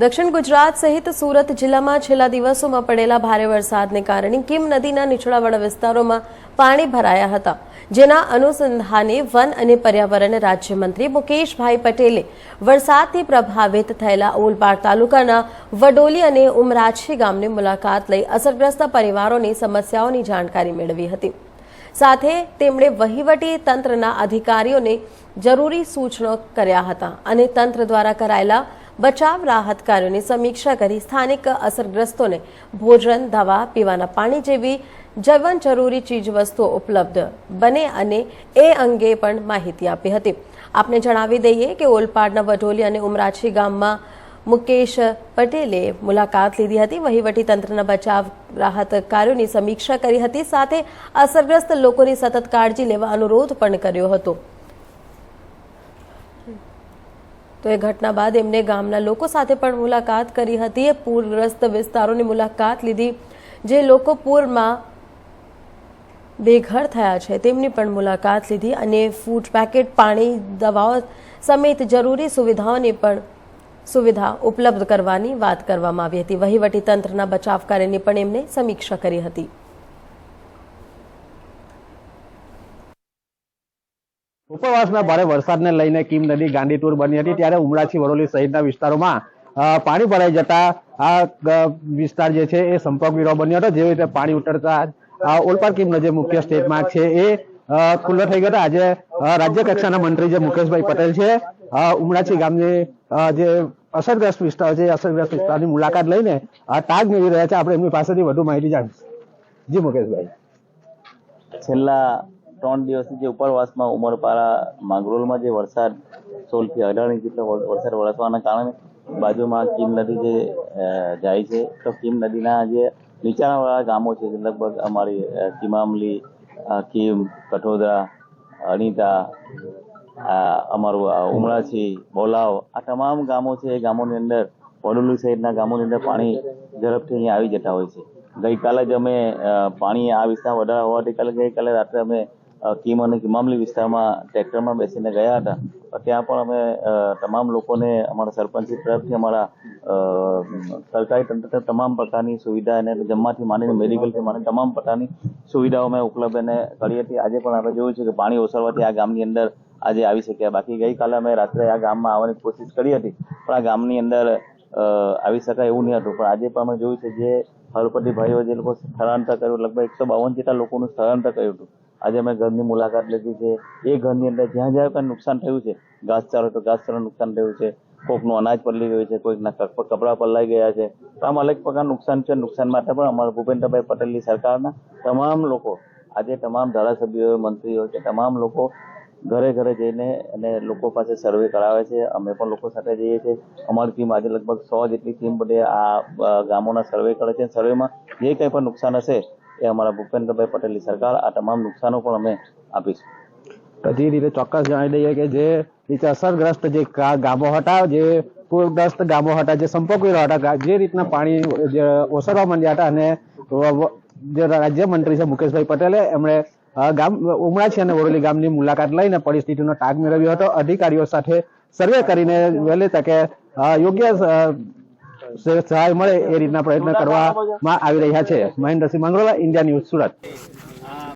દક્ષિણ ગુજરાત સહિત સુરત જિલ્લામાં છેલ્લા દિવસોમાં પડેલા ભારે વરસાદને કારણે કિમ નદીના નીચળાવાળા વિસ્તારોમાં પાણી ભરાયા હતા. જેના અનુસંધાને વન અને પર્યાવરણ રાજ્યમંત્રી મુકેશભાઈ પટેલે વરસાદથી પ્રભાવિત થયેલા ઓલપાડ તાલુકાના વડોલી અને ઉમરાછી ગામની મુલાકાત લઈ અસરગ્રસ્ત પરિવારોની સમસ્યાઓની જાણકારી મેળવી હતી. સાથે તેમણે વહીવટી તંત્રના અધિકારીઓને જરૂરી સૂચનો કર્યા હતા અને તંત્ર દ્વારા કરાયેલા બચાવ રાહત કાર્યોની સમીક્ષા કરી સ્થાનિક અસરગ્રસ્તોને ભોજન, દવા, પીવાના પાણી જેવી જીવન જરૂરી ચીજવસ્તુઓ ઉપલબ્ધ બને અને એ અંગે પણ માહિતી આપી હતી. આપને જણાવી દઈએ કે ઓલપાડના વઢોલી અને ઉમરાછી ગામમાં મુકેશ પટેલે મુલાકાત લીધી હતી. વહીવટી તંત્રના બચાવ રાહત કાર્યોની સમીક્ષા કરી હતી. સાથે અસરગ્રસ્ત લોકોની સતત કાળજી લેવા અનુરોધ પણ કર્યો હતો. તો એ ઘટના બાદ એમને ગામના લોકો સાથે પણ મુલાકાત કરી હતી. એ પૂરગ્રસ્ત વિસ્તારોની મુલાકાત લીધી, જે લોકો પૂરમાં બેઘર થયા છે, તેમની પણ મુલાકાત લીધી અને ફૂડ પેકેટ, પાણી, દવાઓ સમેત જરૂરી સુવિધાઓની પણ સુવિધા ઉપલબ્ધ કરવાની વાત કરવામાં આવી હતી. વહીવટી તંત્રના બચાવ કાર્યની પણ એમને સમીક્ષા કરી હતી. ઉપરવાસના ભારે વરસાદને લઈને કીમ નદી ગાંડીતુર બની હતી. ત્યારે ઉમરાછી વડોલી સહિતના વિસ્તારોમાં પાણી ભરાઈ જતા આ વિસ્તાર જે છે એ સંપર્ક વિરોહ બન્યો હતો. જેવી રીતે પાણી ઉતરતા ઓલપાડ કીમનો જે મુખ્ય સ્ટેટ માર્ગ છે એ ખુલ્લો થઈ ગયો આજે રાજ્ય કક્ષાના મંત્રી જે મુકેશભાઈ પટેલ છે ઉમરાછી ગામની જે અસરગ્રસ્ત વિસ્તાર છે અસરગ્રસ્ત વિસ્તારની મુલાકાત લઈને તાગ મેળવી રહ્યા છે. આપણે એમની પાસેથી વધુ માહિતી જાણીશું. જી મુકેશભાઈ. છેલ્લા ત્રણ દિવસથી જે ઉપરવાસમાં ઉમરપાડા માંગરોળમાં જે વરસાદ સોળથી અઢાર ઇંચ જેટલો વરસાદ વરસવાના કારણે બાજુમાં કીમ નદી જે જાય છે. તો કીમ નદીના જે નીચાણવાળા ગામો છે લગભગ અમારી કિમામલી કીમ, કઠોદરા, અણીતા અમારું ઉમળાછી બોલાવ, આ તમામ ગામો છે, એ ગામોની અંદર વડોલી સહિતના ગામોની અંદર પાણી ઝડપથી અહીંયા આવી જતા હોય છે. ગઈકાલે જ અમે પાણી આ વિસ્તારમાં વધારે હોવાથી કાલે ગઈકાલે રાત્રે અમે કીમ અને કિમામલી વિસ્તારમાં ટ્રેક્ટરમાં બેસીને ગયા હતા. ત્યાં પણ અમે તમામ લોકોને, અમારા સરપંચ તરફથી અમારા સરકારી તંત્ર તમામ પ્રકારની સુવિધા અને જમવાથી માંડીને મેડિકલથી માંડીને તમામ પ્રકારની સુવિધાઓ અમે ઉપલબ્ધ એને કરી હતી. આજે પણ આપણે જોયું છે કે પાણી ઓસરવાથી આ ગામની અંદર આજે આવી શક્યા. બાકી ગઈકાલે અમે રાત્રે આ ગામમાં આવવાની કોશિશ કરી હતી, પણ આ ગામની અંદર આવી શકાય એવું નહીં હતું. પણ આજે પણ અમે જોયું છે જે હળપતિ ભાઈઓ જે લોકો સ્થળાંતર કર્યું, લગભગ એકસો બાવન જેટલા લોકોનું સ્થળાંતર કર્યું હતું. આજે અમે ઘરની મુલાકાત લીધી છે. એ ઘરની અંદર જ્યાં જ્યાં કંઈ નુકસાન થયું છે ઘાસચારો તો ઘાસચારો નુકસાન થયું છે. કોકનું અનાજ પલળી ગયું છે, કોઈકના કપ- કપડાં પલળાઈ ગયા છે. તો આમ અલગ પ્રકાર નુકસાન છે. નુકસાન માટે પણ અમારા ભૂપેન્દ્રભાઈ પટેલની સરકારના તમામ લોકો, આજે તમામ ધારાસભ્યો, મંત્રીઓ કે તમામ લોકો ઘરે ઘરે જઈને અને લોકો પાસે સર્વે કરાવે છે. અમે પણ લોકો સાથે જઈએ છીએ. અમારી ટીમ આજે લગભગ સો જેટલી ટીમ બધે આ ગામોના સર્વે કરે છે. સર્વેમાં જે કંઈ પણ નુકસાન હશે એ અમારા ભૂપેન્દ્રભાઈ પટેલની સરકાર આ તમામ નુકસાનો પણ અમે આપીશું. હજી રીતે ચોક્કસ જણાવી દઈએ કે જે રીતે અસરગ્રસ્ત જે ગામો હતા, જે પૂરગ્રસ્ત ગામો હતા, જે સંપર્ક વિરો હતા જે રીતના પાણી ઓસરવા માંડ્યા હતા અને જે રાજ્ય મંત્રી છે મુકેશભાઈ પટેલે એમણે ગામ ઉમરાછી અને વરોલી ગામની મુલાકાત લઈને પરિસ્થિતિનો તાગ મેળવ્યો હતો. અધિકારીઓ સાથે સર્વે કરીને વહેલી તકે યોગ્ય સહાય મળે એ રીતના પ્રયત્ન કરવામાં આવી રહ્યા છે. Mahendrasinh Mangrola India News Surat.